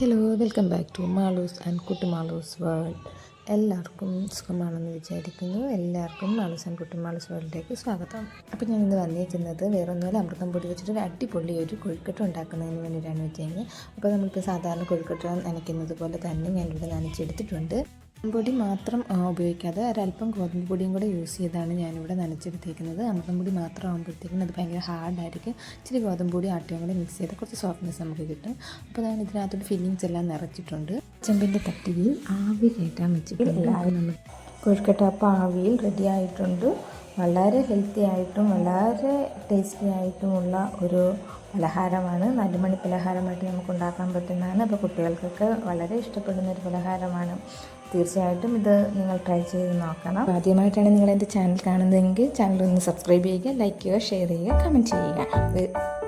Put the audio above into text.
Hello welcome back to Malu's and കുട്ടി Malu's world എല്ലാവർക്കും സുഖമാണെന്ന് വിചാരിക്കുന്നു. എല്ലാവർക്കും മാളൂസ് ആൻഡ് കുട്ടി മാളൂസ് വേൾഡിലേക്ക് സ്വാഗതം. അപ്പോൾ ഞാൻ ഇന്ന് വന്നിരിക്കുന്നത് വേറെ ഒന്നുമല്ല അമൃതം പൊടി വെച്ചിട്ട് ഒരു അടിപൊളി ഒരു കൊഴുക്കട്ട ഉണ്ടാക്കുന്നതിന് വേണ്ടിയിട്ടാണ് വെച്ച് കഴിഞ്ഞാൽ അപ്പോൾ നമ്മളിപ്പോൾ സാധാരണ കൊഴുക്കട്ട നനയ്ക്കുന്നത് പോലെ തന്നെ ഞാനിവിടെ നനച്ചെടുത്തിട്ടുണ്ട്. പൊടി മാത്രം ഉപയോഗിക്കാതെ ഒരല്പം ഗോതമ്പ് പൊടിയും കൂടെ യൂസ് ചെയ്താണ് ഞാനിവിടെ നനച്ചെടുത്തേക്കുന്നത്. അമൃതം പൊടി മാത്രം ആകുമ്പോഴത്തേക്കും അത് ഭയങ്കര ഹാർഡായിരിക്കും ഇച്ചിരി ഗോതമ്പ് പൊടി ആട്ടയും കൂടെ മിക്സ് ചെയ്ത് കുറച്ച് സോഫ്റ്റ്നെസ് നമുക്ക് കിട്ടും. അപ്പോൾ ഞാൻ ഇതിനകത്തോട്ട് ഫില്ലിങ്സ് എല്ലാം നിറച്ചിട്ടുണ്ട്. ചെമ്പിന്റെ തട്ടിയിൽ ആവി കയറ്റാൻ വെച്ചിട്ടുണ്ട്. നമ്മൾ കൊഴുക്കട്ട അപ്പോൾ ആവിയിൽ റെഡി ആയിട്ടുണ്ട്. വളരെ ഹെൽത്തി ആയിട്ടും വളരെ ടേസ്റ്റി ആയിട്ടുമുള്ള ഒരു പലഹാരമാണ്. നാലുമണി പലഹാരമായിട്ട് നമുക്ക് ഉണ്ടാക്കാൻ പറ്റുന്നതാണ്. അപ്പോൾ കുട്ടികൾക്കൊക്കെ വളരെ ഇഷ്ടപ്പെടുന്ന ഒരു പലഹാരമാണ്. തീർച്ചയായിട്ടും ഇത് നിങ്ങൾ ട്രൈ ചെയ്ത് നോക്കണം. ആദ്യമായിട്ടാണ് നിങ്ങൾ എന്റെ ചാനൽ കാണുന്നതെങ്കിൽ ചാനൽ ഒന്ന് സബ്സ്ക്രൈബ് ചെയ്യുക ലൈക്ക് ചെയ്യുക ഷെയർ ചെയ്യുക കമന്റ് ചെയ്യുക.